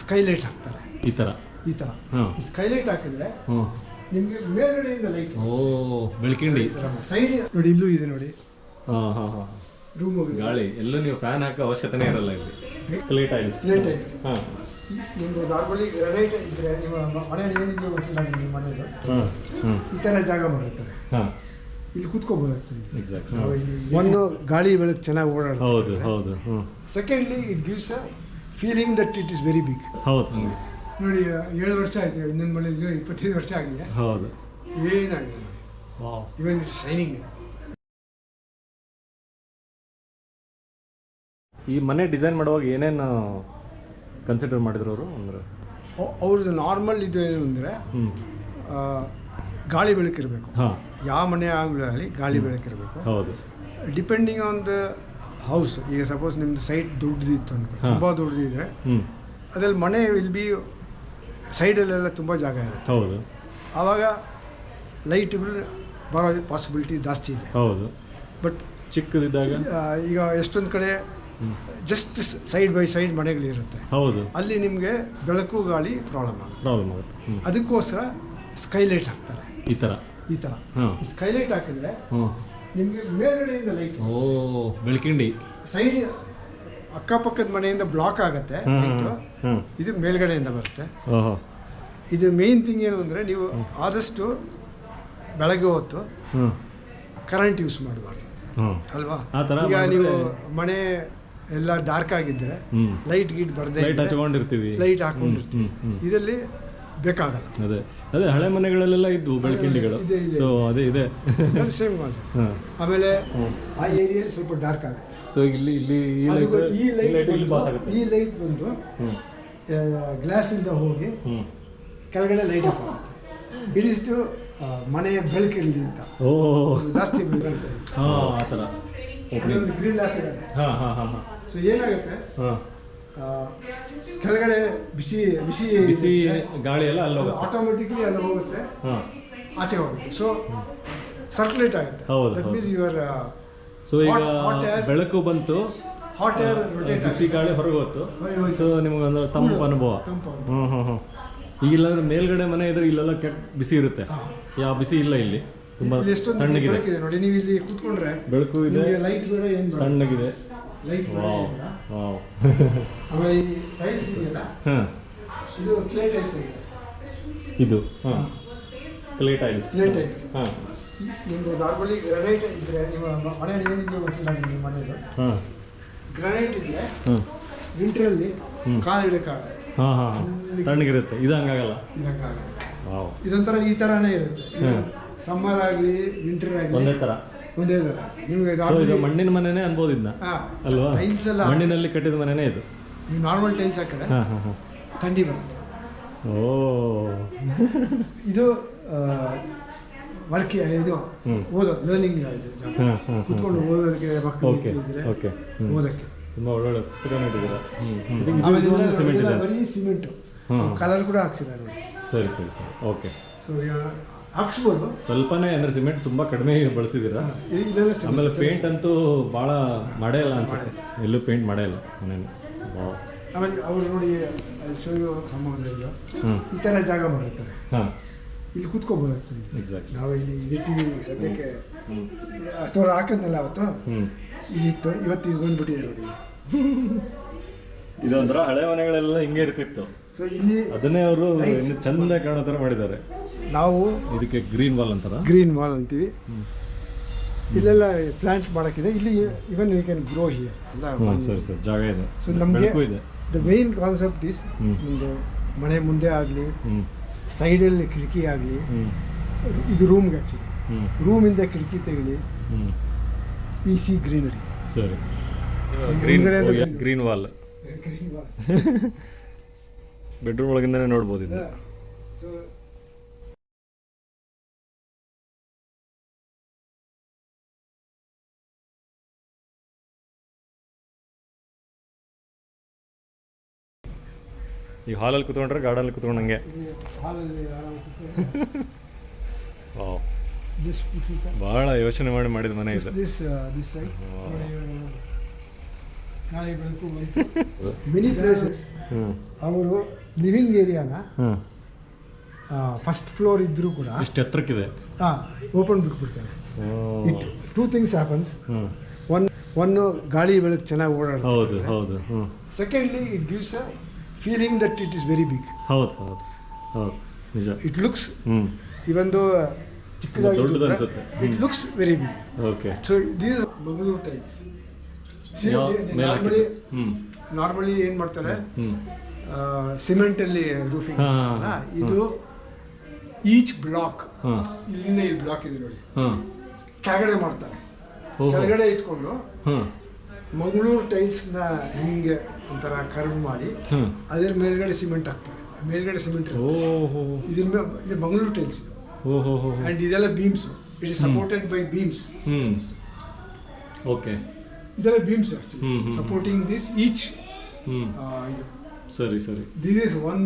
Skylight ಹಾಕ್ತಾರೆ. ಈ ಥರ ಈ ಥರ ಹಾಂ. ಸ್ಕೈಲೈಟ್ ಹಾಕಿದ್ರೆ ಹ್ಞೂ ನಿಮಗೆ ಮೇಲ್ಗಡೆಯಿಂದ ಲೈಟ್ ಓ ಬೆಳಕಿಂಡಿ. ಸೈಡ್ ನೋಡಿ ಇಲ್ಲೂ ಇದೆ ನೋಡಿ. ಹಾಂ ಹಾಂ ಹಾಂ. ರೂಮ್ ಗಾಳಿ ಎಲ್ಲ ನೀವು ಫ್ಯಾನ್ ಹಾಕೋ ಅವಶ್ಯಕತೆನೇ ಇರಲ್ಲ ಇಲ್ಲಿ. ಕ್ಲೇ ಟೈಲ್ಸ್ ಸ್ಲೇಟ್ ಟೈಲ್ಸ್ ಹಾಂ. ನಿಮ್ದು ನಾರ್ಮಲಿ ಗ್ರನೈಟ್ ಇದ್ರೆ ನಿಮ್ಮ ಮನೆಯಲ್ಲಿ ಏನಿದೆಯೋ ಗೊತ್ತಿಲ್ಲ ನಿಮ್ಮ ಮನೆಯಲ್ಲಿ ಹಾಂ ಹಾಂ. ಈ ಥರ ಜಾಗ ಬರುತ್ತದೆ ಹಾಂ. ಇಲ್ಲಿ ಕೂತ್ಕೋಬೋದಾಗ್ತದೆ ಎಕ್ಸಾಕ್ಟ್ ಒಂದು ಗಾಳಿ ಬೆಳಕು ಚೆನ್ನಾಗಿ ಓಡಾಡ್ತದೆ ಹೌದು ಹೌದು. ಹ್ಞೂ secondly it gives a feeling that it is very big ಹೌದು ನೋಡಿ ಏಳು ವರ್ಷ ಆಯಿತು ಇನ್ನೊಂದು ಮನೆಯಲ್ಲಿ ಇಪ್ಪತ್ತೈದು ವರ್ಷ ಆಗಿದೆ. ಹೌದು. ಏನಾಗಿದೆ? ಇವನ್ ಇಟ್ಸ್ ಶೈನಿಂಗ್ ಈ ಮನೆ ಡಿಸೈನ್ ಮಾಡುವಾಗ ಏನೇನು ಕನ್ಸಿಡರ್ ಮಾಡಿದ್ರು ಅವರು? ಅಂದ್ರೆ ಅವ್ರದ್ದು ನಾರ್ಮಲ್ ಇದು ಏನು ಅಂದರೆ ಗಾಳಿ ಬೆಳಕಿರಬೇಕು. ಹಾಂ. ಯಾವ ಮನೆ ಆಗಲಿ ಗಾಳಿ ಬೆಳಕಿರಬೇಕು. ಹೌದು. ಡಿಪೆಂಡಿಂಗ್ ಆನ್ ದ ಹೌಸ್ ಈಗ ಸಪೋಸ್ ನಿಮ್ದು ಸೈಟ್ ದುಡ್ದಿತ್ತು ಅನ್ಕೊಳ್ಳಿ. ತುಂಬ ದೊಡ್ಡದಿದ್ರೆ ಹ್ಞೂ ಅದ್ರಲ್ಲಿ ಮನೆ ವಿಲ್ ಬಿ ಸೈಡಲ್ಲೆಲ್ಲ ತುಂಬ ಜಾಗ ಇರುತ್ತೆ. ಹೌದು. ಆವಾಗ ಲೈಟ್ಗಳು ಬರೋ ಪಾಸಿಬಿಲಿಟಿ ಜಾಸ್ತಿ ಇದೆ. ಹೌದು. ಬಟ್ ಚಿಕ್ಕದಿದ್ದಾಗ? ಈಗ ಎಷ್ಟೊಂದು ಕಡೆ ಜಸ್ಟ್ ಸೈಡ್ ಬೈ ಸೈಡ್ ಮನೆಗಳಿರುತ್ತೆ ಹೌದು. ಅಲ್ಲಿ ನಿಮಗೆ ಬೆಳಕು ಗಾಳಿ ಪ್ರಾಬ್ಲಮ್ ಆಗುತ್ತೆ. ಪ್ರಾಬ್ಲಮ್ ಆಗುತ್ತೆ. ಅದಕ್ಕೋಸ್ಕರ ಸ್ಕೈಲೈಟ್ ಹಾಕ್ತಾರೆ. ಈ ಥರ ಈ ಥರ ಸ್ಕೈಲೈಟ್ ಹಾಕಿದ್ರೆ ನಿಮಗೆ ಮೇಲ್ಗಡೆಯಿಂದ ಲೈಟ್ ಓ ಬೆಳಕಿಂಡಿ. ಸೈಡ್ ಅಕ್ಕಪಕ್ಕದ ಮನೆಯಿಂದ ಬ್ಲಾಕ್ ಆಗುತ್ತೆ ಇದು ಮೇಲ್ಗಡೆಯಿಂದ ಬರುತ್ತೆ. ಇದು ಮೇನ್ ಥಿಂಗ್ ಏನು ಅಂದರೆ ನೀವು ಆದಷ್ಟು ಬೆಳಗ್ಗೆ ಹೊತ್ತು ಕರೆಂಟ್ ಯೂಸ್ ಮಾಡಬಾರ್ದು. ಅಲ್ವಾ? ಈಗ ನೀವು ಮನೆ ಎಲ್ಲ ಡಾರ್ಕ್ ಆಗಿದ್ರೆ ಲೈಟ್ ಗೀಟ್ ಬರ್ದೇ ಲೈಟ್ ಹಚ್ಕೊಂಡಿರ್ತೀವಿ. ಲೈಟ್ ಹಾಕೊಂಡಿರ್ತೀವಿ. ಇದರಲ್ಲಿ ಬೇಕಾಗಲ್ಲ. ಅದೇ. ಅದೇ ಹಳೆ ಮನೆಗಳಲ್ಲೆಲ್ಲ ಇದ್ವು ಬೆಳಕಿಂಡಿಗಳು. ಇದೆ, ಇದೆ. ಸೊ ಅದೇ ಇದೆ. ಸೇಮ್ ಹಾಂ. ಆಮೇಲೆ ಆ ಏರಿಯಲ್ಲಿ ಸ್ವಲ್ಪ ಡಾರ್ಕ್ ಆಗುತ್ತೆ. ಸೊ ಇಲ್ಲಿ ಇಲ್ಲಿ ಈ ಅದು ಲೈಟ್ ಈ ಈ ಲೈಟ್ ಇಲ್ಲಿ ಪಾಸ್ ಆಗುತ್ತೆ. ಈ ಲೈಟ್ ಬಂದು ಹ್ಞೂ ಗ್ಲಾಸಿಂದ ಹೋಗಿ ಕೆಳಗಡೆ ಲೈಟ್ ಆಫ್ ಆಗುತ್ತೆ. ಇದಿಷ್ಟು ಆ, ಮನೆಯ ಬೆಳಕಿರಲಿ ಅಂತ. ಓ. ಜಾಸ್ತಿ ಬೆಳಕು. ಹಾಂ ಆ ಥರ. ಓಪನಿಂಗ್ ಗ್ರಿಲ್ ಹಾಕಿದ್ದಾರೆ. ಹಾಂ ಹಾಂ ಹಾಂ ಹಾಂ. ಸೊ ಏನಾಗುತ್ತೆ? ಹಾಂ. ಕೆಳಗಡೆ ಬಿಸಿ ಬಿಸಿ ಬಿಸಿ ಗಾಳಿ ಎಲ್ಲ ಅಲ್ಲಿ ಹೋಗುತ್ತೆ. ಆಟೋಮೆಟಿಕ್ಲಿ ಅಲ್ಲಿ ಹೋಗುತ್ತೆ. ಹಾಂ. ಆಚೆ ಹೋಗುತ್ತೆ. ಸೊ ಸರ್ಕ್ಯುಲೇಟ್ ಆಗುತ್ತೆ. ಹೌದು, ದಟ್ ಮೀನ್ಸ್ ಯುವರ್ ಸೊ ಈಗ ಬೆಳಕು ಬಂತು ಹಾಟ್ ಏರ್ ರೊಟೇಟ್ ಬಿಸಿ ಗಾಳಿ ಹೊರಗೆ ಹೋಯ್ತು. ಸೊ ನಿಮ್ಗೆ ಒಂದು ತಂಪು ಅನುಭವ. ಹ್ಞೂ ಹ್ಞೂ ಹ್ಞೂ ಈಗ ಇಲ್ಲಾಂದ್ರೆ ಮೇಲ್ಗಡೆ ಮನೆ ಇದ್ರೆ ಇಲ್ಲೆಲ್ಲ ಕೆಟ್ಟ ಬಿಸಿ ಇರುತ್ತೆ. ಯಾವ ಬಿಸಿ ಇಲ್ಲ ಇಲ್ಲಿ. ತುಂಬ ತಣ್ಣಗಿದೆ. ನೋಡಿ. ನೀವು ಇಲ್ಲಿ ಕೂತ್ಕೊಂಡ್ರೆ ಬೆಳಕು ಇದೆ. ಲೈಟ್ ಬೇಡ ಏನು ತಣ್ಣಗಿದೆ. ಲೈಟ್ ವಾವ್ ಆಮೇಲೆ ಈ ಟೈಲ್ಸ್ ಇದೆಯಲ್ಲ? ಹಾಂ. ಇದು ಕ್ಲೇ ಟೈಲ್ಸ್ ಆಗಿದೆ ಇದು ಹಾಂ. ಕ್ಲೇ ಟೈಲ್ಸ್ ಕ್ಲೇ ಟೈಲ್ಸ್ ಹಾಂ. ನಿಮ್ಮದು ನಾರ್ಮಲಿ ಗ್ರನೈಟ್ ಇದ್ರೆ ನಿಮ್ಮ ಮನೆ ಏನಿದೆಯೋ ಗೊತ್ತಿಲ್ಲ ನಿಮ್ಮ ಮನೆಯಲ್ಲಿ. ಹಾಂ. ಗ್ರಾನೈಟ್ ಇದ್ರೆ ಹಾಂ. ವಿಂಟ್ರಲ್ಲಿ. ಕಾಲು ಇಡಕ್ಕಾಗಲ್ಲ ಹಾಂ ಹಾಂ ತಣ್ಣಗಿರುತ್ತೆ. ಇದು ಹಂಗಾಗಲ್ಲ. ಇದಕ್ಕಾಗಲ್ಲ ವಾವ್ ಇದೊಂಥರ ಈ ಥರನೇ ಇರುತ್ತೆ. ಸಮ್ಮರ್ ಆಗಲಿ ವಿಂಟರ್ ಆಗಲಿ. ಒಂದೇ ಥರ ಒಂದೇ ಥರ ನಿಮಗೆ ಇದು ಮಣ್ಣಿನ ಮನೆನೇ ಅನ್ಬೋದು ಇದನ್ನ ಅಲ್ವಾ? ಟೈಲ್ಸ್ ಎಲ್ಲ ಮಣ್ಣಿನಲ್ಲಿ ಕಟ್ಟಿದ ಮನೆನೇ ಇದು. ನೀವು ನಾರ್ಮಲ್ ಟೈಲ್ಸ್ ಹಾಕಿದ್ರೆ ಹಾಂ ಹಾಂ ಹಾಂ. ಥಂಡಿ ಬರುತ್ತೆ. ಓ. ಇದು ವರ್ಕ್ ಇದು ಹ್ಮ್. ಓದೋ ಲರ್ನಿಂಗ್ ಇದು ಜಾಗ. ಹಾಂ ಹಾಂ ಕುತ್ಕೊಂಡು ಓದೋದಕ್ಕೆ ಮಕ್ಕಳು ಓಕೆ ಇದ್ರೆ ಓಕೆ. ಓದಕ್ಕೆ. ತುಂಬ ಒಳ್ಳೊಳ್ಳೆ ಪುಸ್ತಕ ಇಟ್ಟಿದ್ದೀರಾ ಆಮೇಲೆ ಸಿಮೆಂಟ್ ಇದೆ. ಬರೀ ಸಿಮೆಂಟ್ ಹ್ಮ್. ಕಲರ್ ಕೂಡ ಹಾಕ್ಸಿದ್ದಾರೆ. ನೋಡಿ ಸರಿ ಸರಿ ಸರಿ. ಓಕೆ ಸೊ ಹಾಕ್ಸ್ಬೋದು. ಸ್ವಲ್ಪನೇ ಅಂದರೆ ಸಿಮೆಂಟ್ ತುಂಬ ಕಡಿಮೆ ಬಳಸಿದ್ದೀರಾ ಆಮೇಲೆ ಪೇಂಟ್ ಅಂತೂ ಭಾಳ ಮಾಡೇ ಇಲ್ಲ ಅನ್ಸುತ್ತೆ. ಎಲ್ಲೂ ಪೇಂಟ್ ಮಾಡೇ ಇಲ್ಲ ಮನೇಲಿ. ವಾವ್ ಆಮೇಲೆ ಅವ್ರು ನೋಡಿ ಶೋಯೋ ಸಾಮಾನು ಇದು ಹ್ಞೂ ಈ ಥರ ಜಾಗ ಬರುತ್ತೆ ಹಾಂ. ಇಲ್ಲಿ ಕೂತ್ಕೋಬೋದಾಗ್ತದೆ ಎಕ್ಸಾಕ್ಟ್ಲಿ ನಾವು ಇಲ್ಲಿ ಇದಿಟ್ಟಿವಿ ಸದ್ಯಕ್ಕೆ ಅಥವಾ ಹಾಕಿದ್ನಲ್ಲ ಅವತ್ತು? ಹ್ಞೂ ಇದಿತ್ತು. ಇವತ್ತು ಇದು ಬಂದ್ಬಿಟ್ಟಿದೆ ನೋಡಿ. ಇದೊಂಥರ ಹಳೆ ಮನೆಗಳೆಲ್ಲ ಹಿಂಗೆ ಇರ್ತಿತ್ತು. ಸೊ ಇಲ್ಲಿ ಅದನ್ನೇ ಅವರು ಚಂದ ಕಾಣೋ ಥರ ಮಾಡಿದ್ದಾರೆ. ನಾವು ಇದಕ್ಕೆ ಗ್ರೀನ್ ವಾಲ್ ಅಂತಾರ? ಗ್ರೀನ್ ವಾಲ್ ಅಂತೀವಿ. ಇಲ್ಲೆಲ್ಲ ಪ್ಲಾಂಟ್ ಮಾಡೋಕ್ಕಿದೆ. ಇಲ್ಲಿ even you can grow here ಸರಿ ಸರ್. ಜಾಗ ಇದೆ. ಸೊ ನಮಗೆ ದ ಮೇನ್ ಕಾನ್ಸೆಪ್ಟ್ ಇಸ್ ನಿಮ್ಮದು ಒಂದು ಮನೆ ಮುಂದೆ ಆಗಲಿ ಸೈಡಲ್ಲಿ ಕಿಟಕಿ ಆಗಲಿ ಇದು ರೂಮ್ಗೆ ಆ್ಯಕ್ಚುಲಿ ರೂಮಿಂದ ಕಿಟಕಿ ತೆಗಲಿ ಪಿ ಸಿ ಗ್ರೀನರಿ ಸರಿ. Green green wall green wall bedroom ಒಳಗಿಂದನೇ ನೋಡ್ಬೋದು ಇದು ಈ ಹಾಲಲ್ಲಿ ಕುತ್ಕೊಂಡ್ರೆ ಗಾರ್ಡನಲ್ಲಿ ಕುತ್ಕೊಂಡಂಗೆ. ಬಹಳ ಯೋಚನೆ ಮಾಡಿ ಮಾಡಿದ ಮನೆ ಇದು. Uh, ಮಿನಿ ಅವರು ಲಿವಿಂಗ್ ಏರಿಯಾನ ಫಸ್ಟ್ ಫ್ಲೋರ್ ಇದ್ದರೂ ಕೂಡ ಇಷ್ಟು ಎತ್ತರಕ್ಕಿದೆ. ಹಾಂ ಓಪನ್ ಬಿಟ್ಬಿಡ್ತಾರೆ. ಇಟ್ ಟೂ ಥಿಂಗ್ಸ್ ಹ್ಯಾಪನ್ಸ್ ಹ್ಞೂ ಒನ್ ಒನ್ನು ಗಾಳಿ ಬೆಳಕು ಚೆನ್ನಾಗಿ ಓಡಾಡುತ್ತೆ. ಹೌದು ಹೌದು ಹ್ಞೂ secondly it gives a feeling that it is very big ಹೌದು ಹೌದು ಹೌದು ನಿಜ. ಇಟ್ ಲುಕ್ಸ್ ಹ್ಞೂ ಇವೊಂದು ಚಿಕ್ಕದಾಗಿ ದೊಡ್ಡದು ಅನ್ಸುತ್ತೆ. It looks very big okay so these Mangaluru tiles normally normally ಏನು ಮಾಡ್ತಾರೆ? ಸಿಮೆಂಟಲ್ಲಿ ರೂಫಿಂಗ್ ಅಲ್ಲ ಹಾ. ಇದು ಈಚ್ ಬ್ಲಾಕ್ ಇಲ್ಲಿನ ಇಲ್ಲಿಂದ ಇಲ್ಲಿ ಬ್ಲಾಕ್ ಇದೆ ನೋಡಿ. ಕೆಳಗಡೆ ಮಾಡ್ತಾರೆ. ಕೆಳಗಡೆ ಇಟ್ಕೊಂಡು ಮಂಗಳೂರು ಟೈಲ್ಸ್ನ ಹಿಂಗೆ ಒಂಥರ ಕರ್ವ್ ಮಾಡಿ ಅದ್ರ ಮೇಲ್ಗಡೆ ಸಿಮೆಂಟ್ ಹಾಕ್ತಾರೆ. ಮೇಲ್ಗಡೆ ಸಿಮೆಂಟ್ ಇದ್ರ ಇದು ಮಂಗಳೂರು ಟೈಲ್ಸ್ ಇದು. ಆ್ಯಂಡ್ ಇದೆಲ್ಲ beams it is supported by beams okay ಇದೆಲ್ಲ ಬೀಮ್ಸ್. ಸಪೋರ್ಟಿಂಗ್ ದಿಸ್ ಈಚ್ ಇದು. ಸರಿ ಸರಿ. This is one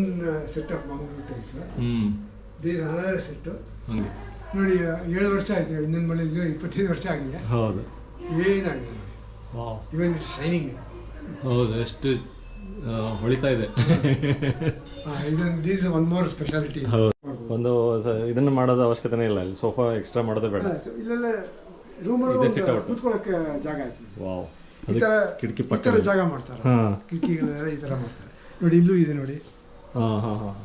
set of Mangaluru tiles this another set ನೋಡಿ ಏಳು ವರ್ಷ ಆಯ್ತು ಇನ್ನೊಂದು ಇನ್ನೂ ಇಪ್ಪತ್ತೈದು ವರ್ಷ ಆಗಿದೆ. ಹೌದು. ಏನಾಗಿದೆ? ಇವನ್ ಇಟ್ ಶೈನಿಂಗ್ ಹೌದು ಎಷ್ಟು ಹೊಳಿತಾ ಇದೆ. ಇದೊಂದು ದಿಸ್ ಒನ್ ಮೋರ್ ಸ್ಪೆಷಾಲಿಟಿ ಹೌದು. ಒಂದು ಇದನ್ನು ಮಾಡೋದು ಅವಶ್ಯಕತೆನೇ ಇಲ್ಲ ಸೋಫಾ ಎಕ್ಸ್ಟ್ರಾ ಮಾಡೋದೇ ಬೇಡ. ಇಲ್ಲೆಲ್ಲ ರೂಮಲ್ಲಿ. ಕೂತ್ಕೊಳ್ಳೋಕೆ ಜಾಗ ಆಯ್ತು. ಈ ತರ ಥರ ಕಿಟಕಿ ಈ ಥರ ಜಾಗ ಮಾಡ್ತಾರೆ. ಕಿಟಕಿಗಳೆಲ್ಲ ಈ ಥರ ಮಾಡ್ತಾರೆ. ನೋಡಿ ಇಲ್ಲೂ ಇದೆ ನೋಡಿ. ಹಾಂ ಹಾಂ ಹಾಂ.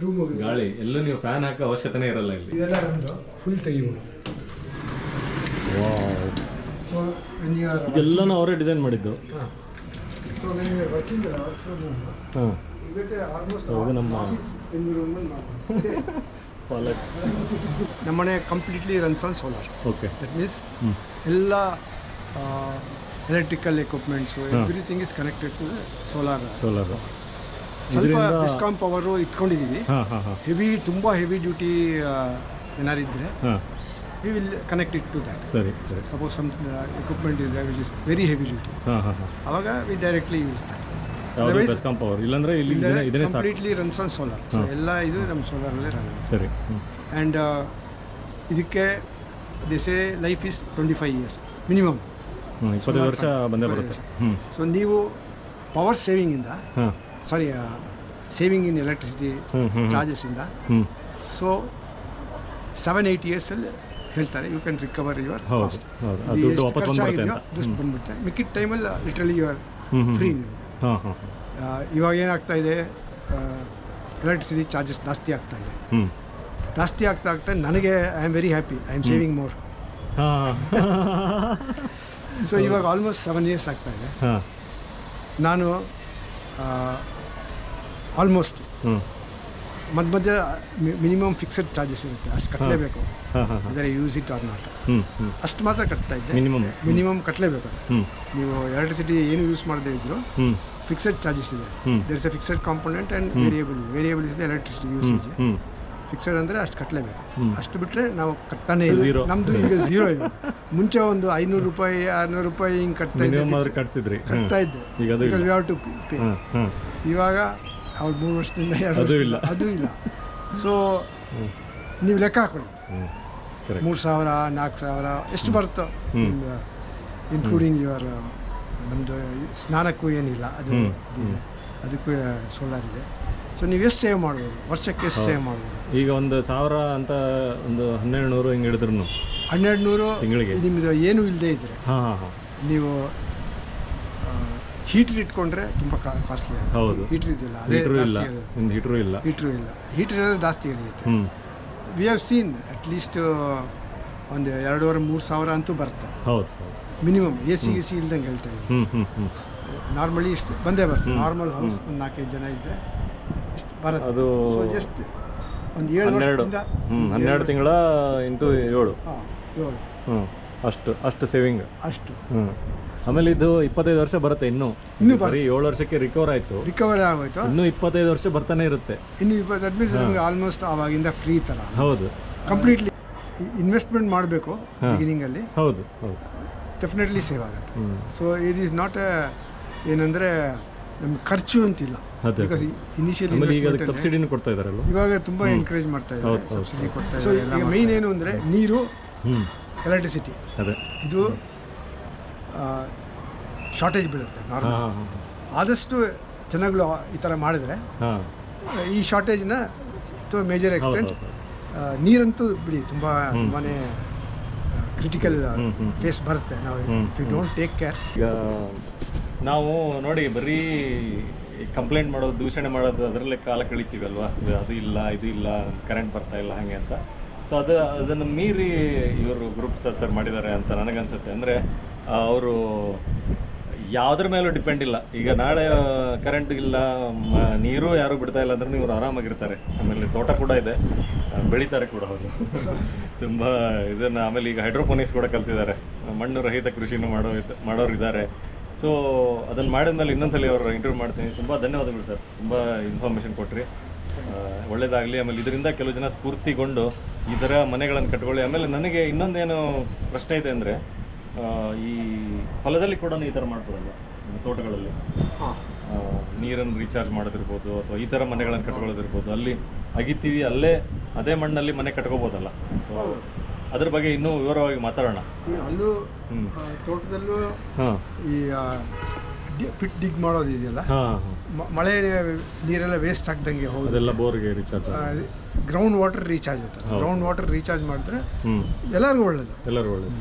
ರೂಮ್ ಗಾಳಿ. ಎಲ್ಲ ನೀವು ಫ್ಯಾನ್ ಹಾಕೋ ಅವಶ್ಯಕತೆನೇ ಇರಲ್ಲ ಇಲ್ಲಿ. ಇದೆಲ್ಲ ನಮ್ಮದು ಫುಲ್ ತೆಗಿಬೋದು. ಸೊ ನೀವು ಇದೆಲ್ಲನೂ ಅವರೇ ಡಿಸೈನ್ ಮಾಡಿದ್ದು. ಹಾಂ. ಸೊ ನೀವು ವರ್ಕಿಂಗ್ ಹಾಂ. ಇವತ್ತೆ ಆಲ್ಮೋಸ್ಟ್ ನಮ್ಮ- ಬೆಂಗಳೂರಲ್ಲಿ ಪಾಲಕ್ ನಮ್ಮನೆ completely runs on solar okay that means ಎಲ್ಲ electrical equipments everything is connected to solar solar ಸ್ವಲ್ಪ ಡಿಸ್ಕಾಮ್ ಪವರು ಇಟ್ಕೊಂಡಿದ್ದೀವಿ ಹೆವಿ ತುಂಬ heavy duty ಏನಾರಿದ್ರೆ we will connect it to that ಸರಿ ಸರಿ. Suppose some equipment is which is very heavy duty ಆವಾಗ ಅವಾಗ we directly use that ಯಾವುದು BESCOM power ಇಲ್ಲಾಂದ್ರೆ ಇಲ್ಲಿ ಇದನ್ನೇ ಇದನ್ನೇ ಸಾಕು. Completely runs on solar so ಎಲ್ಲ ಇದು ನಮ್ಮ ಸೋಲಾರಲ್ಲೇ ರನ್ ಸರಿ. ಹ್ಞೂ ಆ್ಯಂಡ್ ಇದಕ್ಕೆ this life is twenty five years minimum ಹ್ಞೂ ಇಪ್ಪತ್ತೈದು ವರ್ಷ ಬಂದೇ ಬರುತ್ತೆ. ಹ್ಞೂ ಸೊ ನೀವು ಪವರ್ ಸೇವಿಂಗ್ ಇಂದ sorry saving in electricity charges ಇಂದ ಚಾರ್ಜಸ್ಸಿಂದ ಹ್ಞೂ ಸೊ ಸೆವೆನ್ ಏಯ್ಟ್ ಇಯರ್ಸಲ್ಲಿ ಹೇಳ್ತಾರೆ ಯು ಕ್ಯಾನ್ ರಿಕವರ್ ಯುವರ್ ಹೌದು ಕಾಸ್ಟ್ ಹೌದು. ಅದು ದುಡ್ಡು ವಾಪಸ್ ಬಂದ್ಬಿಡುತ್ತೆ ಅಂತ. ಬಂದ್ಬಿಡುತ್ತೆ. ಮಿಕ್ಕಿದ ಟೈಮಲ್ಲಿ ಲಿಟ್ರಲಿ ಯುವರ್ ಫ್ರೀ ಹಾಂ ಇವಾಗ ಏನಾಗ್ತಾ ಇದೆ? ಎಲೆಕ್ಟ್ರಿಸಿಟಿ ಚಾರ್ಜಸ್ ಜಾಸ್ತಿ ಆಗ್ತಾ ಇದೆ. ಜಾಸ್ತಿ ಆಗ್ತಾ ಆಗ್ತಾ ನನಗೆ I am very happy I am saving more ಹಾಂ. ಸೊ ಇವಾಗ ಆಲ್ಮೋಸ್ಟ್ ಸೆವೆನ್ ಇಯರ್ಸ್ ಆಗ್ತಾ ಇದೆ. ನಾನು ಆಲ್ಮೋಸ್ಟ್ ಮಧ್ಯ ಮಧ್ಯ ಮಿನಿಮಮ್ ಫಿಕ್ಸೆಡ್ ಚಾರ್ಜಸ್ ಇರುತ್ತೆ. ಅಷ್ಟು ಕಟ್ಟಲೇಬೇಕು ಅಂದರೆ ಯೂಸ್ ಇಟ್ ಆರ್ ನಾಟ್ ಅಷ್ಟು ಮಾತ್ರ ಕಟ್ತಾ ಇದ್ದೆ. ಮಿನಿಮಮ್ ಮಿನಿಮಮ್ ಕಟ್ಟಲೇಬೇಕು ನೀವು ಎಲೆಕ್ಟ್ರಿಸಿಟಿ ಏನು ಯೂಸ್ ಮಾಡದೇ ಇದ್ರು ಫಿಕ್ಸೆಡ್ ಚಾರ್ಜಸ್ ಇದೆ. There is a fixed component and hmm. Variable variable is the electricity usage fixed ಅಂದರೆ ಅಷ್ಟು ಕಟ್ಟಲೇಬೇಕು. ಅಷ್ಟು ಬಿಟ್ಟರೆ ನಾವು ಕಟ್ತಾನೆ ಇಲ್ಲ. ನಮ್ಮದು ಈಗ ಝೀರೋ ಇದೆ. ಮುಂಚೆ ಒಂದು ಐನೂರು ರೂಪಾಯಿ ಆರುನೂರು ರೂಪಾಯಿ ಹಿಂಗೆ ಕಟ್ತಾ ಇದ್ದೆ ಕಟ್ತಿದ್ರಿ. ಕಟ್ತಾ ಇದ್ದೆ. ಟು ಪೇ ಇವಾಗ ಅವ್ರು ಮೂರು ವರ್ಷದಿಂದ ಅದು ಇಲ್ಲ. ಅದು ಇಲ್ಲ. ಸೊ ನೀವು ಲೆಕ್ಕ ಹಾಕೊಳ್ಳಿ. ಮೂರು ಸಾವಿರ ನಾಲ್ಕು ಸಾವಿರ ಎಷ್ಟು ಬರುತ್ತೋ. ಇನ್ಕ್ಲೂಡಿಂಗ್ ಯುವರ್ ನಮ್ಮದು ಸ್ನಾನಕ್ಕೂ ಏನಿಲ್ಲ ಅದು. ಇದಿದೆ. ಅದಕ್ಕೂ ಸೋಲಾರ್ ಇದೆ. ಸೊ ನೀವು ಎಷ್ಟು ಸೇವ್ ಮಾಡ್ಬೋದು? ವರ್ಷಕ್ಕೆ ಎಷ್ಟು ಸೇವ್ ಮಾಡ್ಬೋದು? ಈಗ ಒಂದು ಸಾವಿರ ಅಂತ ಒಂದು ಹನ್ನೆರಡು ನೂರು ಹಿಂಗೆ ಹಿಡಿದ್ರು ಹನ್ನೆರಡು ನೂರು ತಿಂಗಳಿಗೆ? ನಿಮ್ಮದು ಏನೂ ಇಲ್ಲದೆ ಇದ್ದರೆ ಹಾಂ ಹಾಂ ಹಾಂ. ನೀವು ಹೀಟ್ರ್ ಇಟ್ಕೊಂಡ್ರೆ ತುಂಬ ಕಾಸ್ಟ್ಲಿ ಹೌದು. ಹೀಟ್ರ್ ಇದೆಯಲ್ಲ ಅದೇ ಹೀಟ್ರು ಇಲ್ಲ. ಒಂದು ಹೀಟ್ರು ಇಲ್ಲ. ಹೀಟರ್ ಇಲ್ಲ. ಹೀಟ್ರ್ ಇರೋದು ಜಾಸ್ತಿ ಹಿಡಿಯುತ್ತೆ. ಹ್ಞೂ we have seen at least ಒಂದು ಎರಡೂವರೆ ಮೂರು ಸಾವಿರ ಅಂತೂ ಬರುತ್ತೆ. ಹೌದು ಹೌದು. Minimum A C A C ಇಲ್ದಂಗೆ ಹೇಳ್ತಾ ಇದ್ದೀನಿ. ಹ್ಞೂ ಹ್ಞೂ ಹ್ಞೂ ನಾರ್ಮಲಿ ಇಷ್ಟು. ಬಂದೇ ಬರ್ತದೆ ನಾರ್ಮಲ್ ಹೌಸ್. ಒಂದು ನಾಲ್ಕೈದು ಜನ ಇದ್ದರೆ ಇಷ್ಟು ಬರುತ್ತೆ. ಅದು ಜಸ್ಟ್ ಒಂದು ಏಳು ಹನ್ನೆರಡು. ಹ್ಞೂ ಹನ್ನೆರಡು ತಿಂಗಳ ಇಂಟು ಏಳು. ಹಾಂ ಏಳು. ಹ್ಞೂ ಅಷ್ಟು ಅಷ್ಟು ಸೇವಿಂಗ್ ಅಷ್ಟು. ಹ್ಞೂ ಆಮೇಲೆ ಇದು ಇಪ್ಪತ್ತೈದು ವರ್ಷ ಬರುತ್ತೆ ಇನ್ನು. ಇನ್ನು ಬರೀ ಏಳು ವರ್ಷಕ್ಕೆ ರಿಕವರ್ ಆಯಿತು. ರಿಕವರ್ ಆಗೋಯ್ತು. ಇನ್ನು ಇಪ್ಪತ್ತೈದು ವರ್ಷ ಬರ್ತಾನೆ ಇರುತ್ತೆ. ಇನ್ನು ಇಪ್ಪತ್ತು ದಟ್ ಮೀನ್ಸ್ ನಮಗೆ ಆಲ್ಮೋಸ್ಟ್ ಆವಾಗಿಂದ ಫ್ರೀ ಥರ ಹೌದು. ಕಂಪ್ಲೀಟ್ಲಿ ಇನ್ವೆಸ್ಟ್ಮೆಂಟ್ ಮಾಡಬೇಕು. ಬಿಗಿನಿಂಗಲ್ಲಿ ಹೌದು ಹೌದು. ಡೆಫಿನೆಟ್ಲಿ ಸೇವ್ ಆಗುತ್ತೆ. ಸೊ ಇಟ್ ಈಸ್ ನಾಟ್ ಏನಂದರೆ ನಮ್ಗೆ ಖರ್ಚು ಅಂತಿಲ್ಲ. ಇನಿಷಿಯಲ್ ಬಿಕಾಸ್ ಇನಿಷಿಯಲಿ ಸಬ್ಸಿಡಿನೂ ಕೊಡ್ತಾ ಇದ್ದಾರಲ್ಲ ಇವಾಗ ತುಂಬ ಎನ್ಕರೇಜ್ ಮಾಡ್ತಾ ಇದ್ದಾರೆ. ಸಬ್ಸಿಡಿ ಕೊಡ್ತಾ ಇದ್ದಾರೆ ಮೇಯ್ನ್ ಮೈನ್ ಏನು ಅಂದರೆ ನೀರು ಎಲೆಕ್ಟ್ರಿಸಿಟಿ ಅದೇ. ಇದು ಶಾರ್ಟೇಜ್ ಬೀಳುತ್ತೆ ನಾರ್ಮಲ್ ಆದಷ್ಟು ಜನಗಳು ಈ ಥರ ಮಾಡಿದರೆ ಈ ಶಾರ್ಟೇಜ್ನ ಟು ಮೇಜರ್ ಎಕ್ಸ್ಟೆಂಟ್ ನೀರಂತೂ ಬಿಡಿ ತುಂಬ ತುಂಬಾ ಕ್ರಿಟಿಕಲ್. ಫೇಸ್ ಬರುತ್ತೆ. ನಾವು if you don't take care ಈಗ ನಾವು ನೋಡಿ ಬರೀ ಕಂಪ್ಲೇಂಟ್ ಮಾಡೋದು ದೂಷಣೆ ಮಾಡೋದು ಅದರಲ್ಲೇ ಕಾಲ ಕಳಿತೀವಿ ಅಲ್ವಾ ಅದು ಇಲ್ಲ ಇದು ಇಲ್ಲ ಕರೆಂಟ್ ಬರ್ತಾ ಇಲ್ಲ ಹಾಗೆ ಅಂತ. ಸೊ ಅದು ಅದನ್ನು ಮೀರಿ ಇವರು ಗ್ರೂಪ್ ಸರ್ ಮಾಡಿದ್ದಾರೆ ಅಂತ ನನಗನ್ಸುತ್ತೆ. ಅಂದರೆ ಅವರು ಯಾವುದ್ರ ಮೇಲೂ ಡಿಪೆಂಡ್ ಇಲ್ಲ. ಈಗ ನಾಳೆ ಕರೆಂಟ್ ಇಲ್ಲ ನೀರು ಯಾರು ಬಿಡ್ತಾ ಇಲ್ಲ ಅಂದ್ರೆ ಇವರು ಆರಾಮಾಗಿರ್ತಾರೆ. ಆಮೇಲೆ ತೋಟ ಕೂಡ ಇದೆ. ಬೆಳೀತಾರೆ ಕೂಡ ಅವರು. ತುಂಬ ಇದನ್ನು ಆಮೇಲೆ ಈಗ ಹೈಡ್ರೋಪೋನಿಕ್ಸ್ ಕೂಡ ಕಲ್ತಿದ್ದಾರೆ. ಮಣ್ಣು ರಹಿತ ಕೃಷಿನೂ ಮಾಡೋ ಮಾಡೋರು ಇದ್ದಾರೆ. ಸೊ ಅದನ್ನು ಮಾಡಿದ್ಮೇಲೆ ಇನ್ನೊಂದ್ಸಲಿ ಅವರು ಇಂಟರ್ವ್ಯೂ ಮಾಡ್ತೀನಿ. ತುಂಬ ಧನ್ಯವಾದಗಳು ಸರ್. ತುಂಬ ಇನ್ಫಾರ್ಮೇಷನ್ ಕೊಟ್ರಿ. ಒಳ್ಳೇದಾಗಲಿ. ಆಮೇಲೆ ಇದರಿಂದ ಕೆಲವು ಜನ ಸ್ಫೂರ್ತಿಗೊಂಡು ಈ ಥರ ಮನೆಗಳನ್ನು ಕಟ್ಕೊಳ್ಳಿ. ಆಮೇಲೆ ನನಗೆ ಇನ್ನೊಂದೇನು ಪ್ರಶ್ನೆ ಇದೆ ಅಂದರೆ ಈ ಹೊಲದಲ್ಲಿ ಕೂಡ ಈ ಥರ ಮಾಡ್ಬೋದಲ್ಲ ತೋಟಗಳಲ್ಲಿ. ನೀರನ್ನು ರೀಚಾರ್ಜ್ ಮಾಡೋದಿರ್ಬೋದು ಅಥವಾ ಈ ಥರ ಮನೆಗಳನ್ನು ಕಟ್ಕೊಳ್ಳೋದಿರ್ಬೋದು. ಅಲ್ಲಿ ಅಗಿತೀವಿ ಅಲ್ಲೇ ಅದೇ ಮಣ್ಣಲ್ಲಿ ಮನೆ ಕಟ್ಕೋಬೋದಲ್ಲ. ಸೊ ಅದ್ರ ಬಗ್ಗೆ ಇನ್ನೂ ವಿವರವಾಗಿ ಮಾತಾಡೋಣ. ಅಲ್ಲೂ ತೋಟದಲ್ಲೂ ಹಾಂ. ಈ ಪಿಟ್ ಡಿಗ್ ಮಾಡೋದು ಇದೆಯಲ್ಲ? ಮಳೆ ನೀರೆಲ್ಲ ವೇಸ್ಟ್ ಆಗ್ದಂಗೆ ಹೌದು. ಅದೆಲ್ಲ ಬೋರ್ಗೆ recharge ground water recharge ground water recharge ಮಾಡಿದ್ರೆ ಎಲ್ಲರಿಗೂ ಒಳ್ಳೇದು. ಎಲ್ಲರಿಗೂ ಒಳ್ಳೇದು.